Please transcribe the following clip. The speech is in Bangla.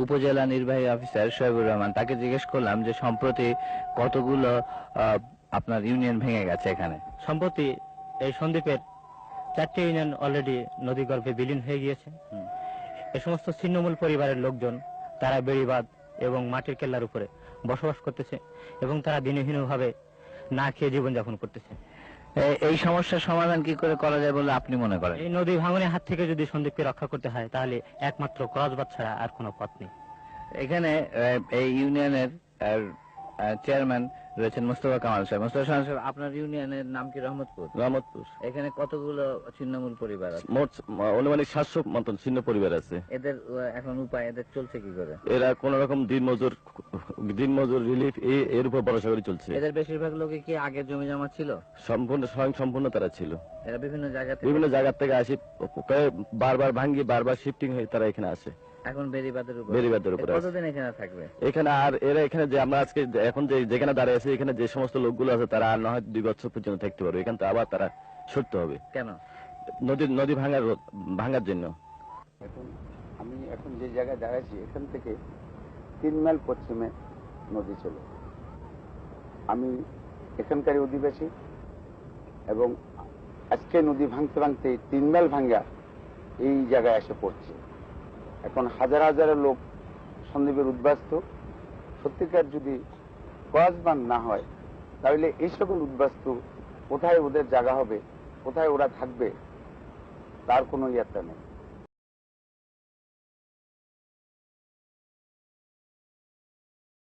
উপজেলা নির্বাহী অফিসার শহীবুর রহমান তাকে জিজ্ঞেস করলাম যে সম্প্রতি কতগুলো আপনার ইউনিয়ন ভেঙে গেছে এখানে? সম্প্রতি এই সন্দ্বীপের চারটি ইউনিয়ন অলরেডি নদী গর্ভে বিলীন হয়ে গিয়েছে। এ সমস্ত ছিন্নমূল পরিবারের লোকজন তারা বেড়িবাঁধ এবং মাটির কেল্লার উপরে বসবাস করতেছে এবং তারা দিনহীনভাবে না খেয়ে জীবনযাপন করতেছে। এই সমস্যার সমাধান কি করে করা যায় বলে আপনি মনে করেন? এই নদী ভাঙনের হাত থেকে যদি সন্দীপকে রক্ষা করতে হয় তাহলে একমাত্র ক্রসবাদ ছাড়া আর কোনো পথ নেই। এখানে এই ইউনিয়নের চেয়ারম্যান রয়েছেন মোস্তফা কামাল সাহেব মোস্তফা কামাল সাহেব আপনার ইউনিয়নের নাম কি রহমতপুর? রহমতপুর। এখানে কতগুলো ছিন্নমূল পরিবার আছে? মোট অনুমানিক সাতশো মতন ছিন্ন পরিবার আছে। এদের এখন উপায় এদের চলছে কি করে? এরা কোন রকম দিন মজুর দিন মজুর রিলিফ এর উপর ভরসা করে চলছে। এদের বেশিরভাগ লোকে কি আগে জমি জমা ছিল? সম্পূর্ণ স্বয়ং সম্পূর্ণ তারা ছিল। এরা বিভিন্ন জায়গা থেকে বিভিন্ন জায়গা থেকে আসি বারবার ভাঙ্গি বারবার শিফটিং হয়ে তারা এখানে আসে। এখন বেরিবাদের উপর। বেড়িবাঁধের উপর কতদিন এখানে থাকবে? এখানে আর এরা এখানে যে আমরা আজকে এখন যে যেখানে দাঁড়িয়ে আছি এখানে যে সমস্ত লোকগুলো আছে তারা আর না হয় দুই বছর পর্যন্ত থাকতে পারবে। এখান থেকে আবার তারা সরতে হবে। কেন? নদী নদী ভাঙার ভাঙার জন্য। এখন আমি এখন যে জায়গায় দাঁড়াচ্ছি এখান থেকে তিন মাইল পশ্চিমে নদী চলে। আমি এখানকারই অধিবাসী এবং আজকে নদী ভাঙতে ভাঙতে তিন মাইল ভাঙ্গা এই জায়গায় এসে পড়ছে। এখন হাজার হাজার লোক সন্দীপের উদ্বাস্ত। সত্যিকার যদি কয়াজবান না হয়, তাহলে এই সকল উদ্বাস্তু কোথায় ওদের জায়গা হবে, কোথায় ওরা থাকবে, তার কোনো ইয়াত্রা নেই।